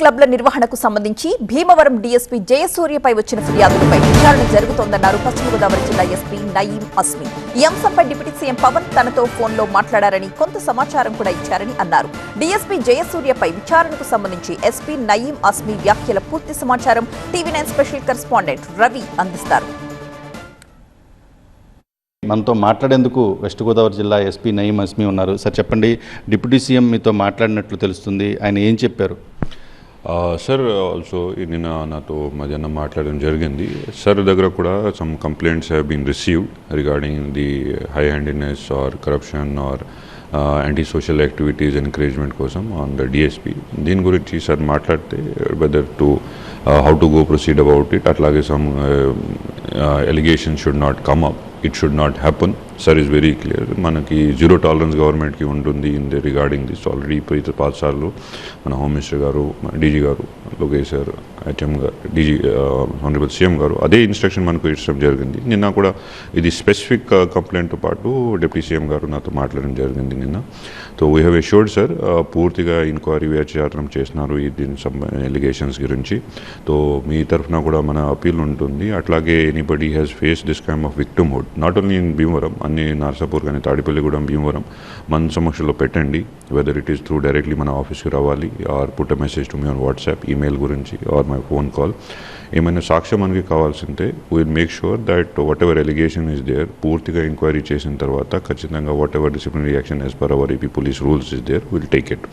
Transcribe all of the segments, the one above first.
క్లబ్ల నిర్వహణకు సంబంధించి భీమవరం డీఎస్పీ జయసూర్యపై వచ్చిన ఫిర్యాదులపై విచారణ జరుగుతోందన్నారు పశ్చిమ గోదావరి జిల్లా ఎస్పీ నయీం అస్మి. ఈ అంశంపై డిప్యూటీ సీఎం పవన్ తనతో ఫోన్లో మాట్లాడారని కొంత సమాచారం కూడా ఇచ్చారని అన్నారు. డీఎస్పీ జయసూర్యపై విచారణకు సంబంధించి ఎస్పీ నయీం అస్మి వ్యాఖ్యల పూర్తి సమాచారం TV nine special correspondent Ravi అందిస్తారు. మనతో మాట్లాడేందుకు వెస్ట్ గోదావరి జిల్లా ఎస్పీ నయీం అస్మి ఉన్నారు. సార్ చెప్పండి డిప్యూటీ సీఎం మీతో మాట్లాడినట్లు తెలుస్తుంది. ఆయన ఏం చెప్పారు? సార్ ఆల్సో నిన్న నాతో మధ్యాహ్నం మాట్లాడడం జరిగింది. సార్ దగ్గర కూడా some complaints have been received regarding the high handedness or corruption or anti social activities encouragement కోసం ఆన్ ద డిఎస్పి దీని గురించి సార్ మాట్లాడితే whether to how to go proceed about it అట్లాగే some allegation should not come up it should not happen sir is very clear మనకి zero tolerance గవర్నమెంట్కి ఉంటుంది in the regarding this already ఇప్పుడు పాఠశాలలో మన హోమ్ మినిస్టర్ గారు DG గారు Lokesh sir HM గారు డీజీ ఆనరబుల్ సీఎం గారు అదే ఇన్స్ట్రక్షన్ మనకు ఇచ్చడం జరిగింది నిన్న కూడా ఇది స్పెసిఫిక్ కంప్లైంట్తో పాటు డిప్యూటీ సీఎం గారు నాతో మాట్లాడడం జరిగింది నిన్న so we have assured sir పూర్తిగా ఇంక్వైరీ విచారణం చేస్తున్నారు ఈ దీని ఎలిగేషన్స్ గురించి సో మీ తరఫున కూడా మన అపీల్ ఉంటుంది. అట్లాగే anybody has face this kind of victimhood not only in Bhimavaram అన్ని నర్సాపూర్ కానీ తాడిపల్లిగూడెం భీమవరం మన సమక్షంలో పెట్టండి. Whether it is through directly మన ఆఫీస్కి రావాలి or put a message to me on WhatsApp email గురించి ఆర్ మై ఫోన్ కాల్ ఏమైనా సాక్ష్యం మనకి కావాల్సిందే will make sure that what ever allegation is there పూర్తిగా ఎంక్వైరీ చేసిన తర్వాత ఖచ్చితంగా what ever disciplinary action as per our AP police rules is there will take it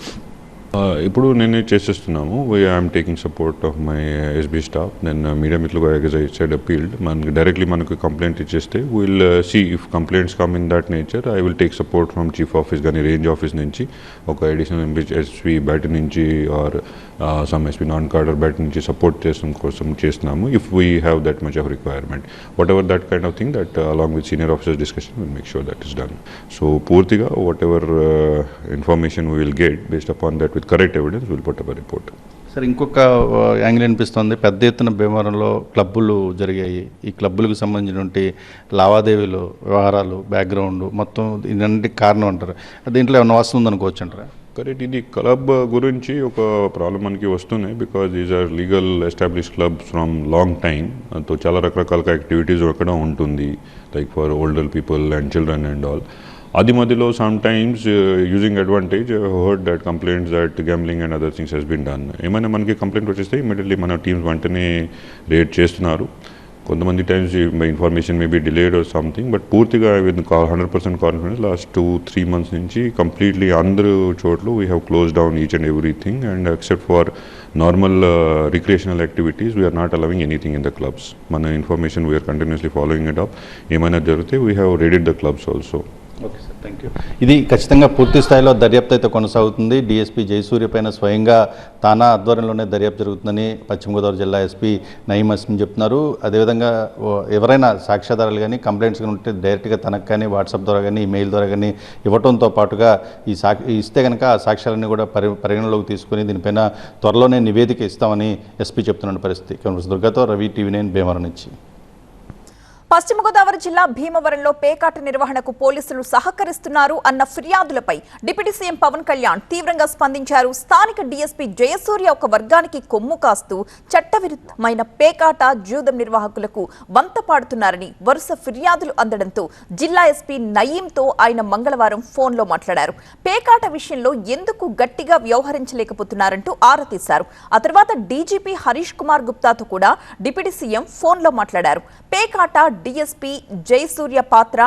ఇప్పుడు నేను చేసేస్తున్నాము. I'm taking support of my SB staff then media మిత్రులుగా as said appealed మనకి directly మనకు complaint ఇచ్చేస్తే will see if complaints come in that nature I will take support from chief office కానీ range office నుంచి ఒక additional SP బయట నుంచి or some SP non cadre బయట నుంచి సపోర్ట్ చేసిన కోసం చేస్తున్నాము if we have that much of requirement what ever that kind of thing that along with senior officers discussion will make sure that is done so పూర్తిగా what ever information will get based upon that with correct evidence will put up report sir ఇంకొక angle అనిపిస్తుంది పెద్ద ఎత్తున భీమవరంలో క్లబ్బులు జరిగాయి. ఈ క్లబ్బులకు సంబంధించినటువంటి లావాదేవీలు వ్యవహారాలు బ్యాక్గ్రౌండ్ మొత్తం ఇదంటే కారణం అంటారు. దీంట్లో ఏమైనా వాస్తవం ఉందనుకోవచ్చు అంటారా? కరెక్ట్ ఇది క్లబ్ గురించి ఒక ప్రాబ్లం మనకి వస్తున్నాయి because these are legal establish club from long టైమ్తో చాలా రకరకాల యాక్టివిటీస్ అక్కడ ఉంటుంది. Like for older people and children and all అది మధ్యలో some times using advantage heard that complaints that gambling and other things has been done ఏమైనా మనకి complaint వచ్చేస్తే immediately మన టీమ్స్ వెంటనే రేట్ చేస్తున్నారు. కొంతమంది times information maybe delayed or something but పూర్తిగా with hundred percent confidence last two three months నుంచి completely అందరు చోట్ల we have close down each and everything and except for normal recreational activities we are not allowing anything in the clubs మన information we are continuously following it up ఏమైనా జరిగితే we have raided the clubs also okay sir thank you ఇది ఖచ్చితంగా పూర్తి స్థాయిలో దర్యాప్తు అయితే కొనసాగుతుంది. డిఎస్పీ జయసూర్య పైన స్వయంగా తానా ఆధ్వర్యంలోనే దర్యాప్తు జరుగుతుందని పశ్చిమ గోదావరి జిల్లా ఎస్పీ నయీం అస్మిన్ చెప్తున్నారు. అదేవిధంగా ఎవరైనా సాక్ష్యాధారాలు కానీ కంప్లైంట్స్ కానీ ఉంటే డైరెక్ట్గా తనకు కానీ వాట్సాప్ ద్వారా కానీ ఈమెయిల్ ద్వారా కానీ ఇవ్వడంతో పాటుగా ఈ సాక్ ఇస్తే కనుక ఆ సాక్ష్యాలన్నీ కూడా పరి పరిగణలోకి తీసుకుని దీనిపైన త్వరలోనే నివేదిక ఇస్తామని ఎస్పీ చెప్తున్న పరిస్థితి. కెమెరా దుర్గాతో రవి టీవీ నైన్ భీమవరం నుంచి. పశ్చిమ గోదావరి జిల్లా భీమవరంలో పేకాట నిర్వహణకు పోలీసులు సహకరిస్తున్నారు అన్న ఫిర్యాదులపై డిప్యూటీ సీఎం పవన్ కళ్యాణ్ తీవ్రంగా స్పందించారు. స్థానిక డీఎస్పీ జయసూర్య ఒక వర్గానికి కొమ్ము కాస్తూ చట్టవిరుద్ధమైన పేకాట జూదం నిర్వాహకులకు వంత పాడుతున్నారని వరుస ఫిర్యాదులు అందడంతో జిల్లా ఎస్పీ నయీంతో ఆయన మంగళవారం ఫోన్లో మాట్లాడారు. పేకాట విషయంలో ఎందుకు గట్టిగా వ్యవహరించలేకపోతున్నారంటూ ఆరా తీశారు. ఆ తర్వాత డీజీపీ హరీష్ కుమార్ గుప్తాతో కూడా డిప్యూటీ సీఎం ఫోన్లో మాట్లాడారు. పేకాట డీఎస్పీ జయసూర్య పాత్ర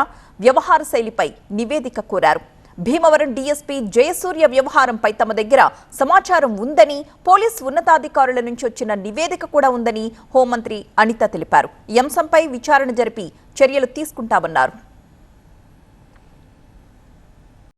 వ్యవహార శైలిపై నివేదిక కోరారు. భీమవరం డీఎస్పీ జయసూర్య వ్యవహారంపై తమ దగ్గర సమాచారం ఉందని పోలీస్ ఉన్నతాధికారుల నుంచి వచ్చిన నివేదిక కూడా ఉందని హోంమంత్రి అనిత తెలిపారు. ఈ అంశంపై విచారణ జరిపి చర్యలు తీసుకుంటామన్నారు.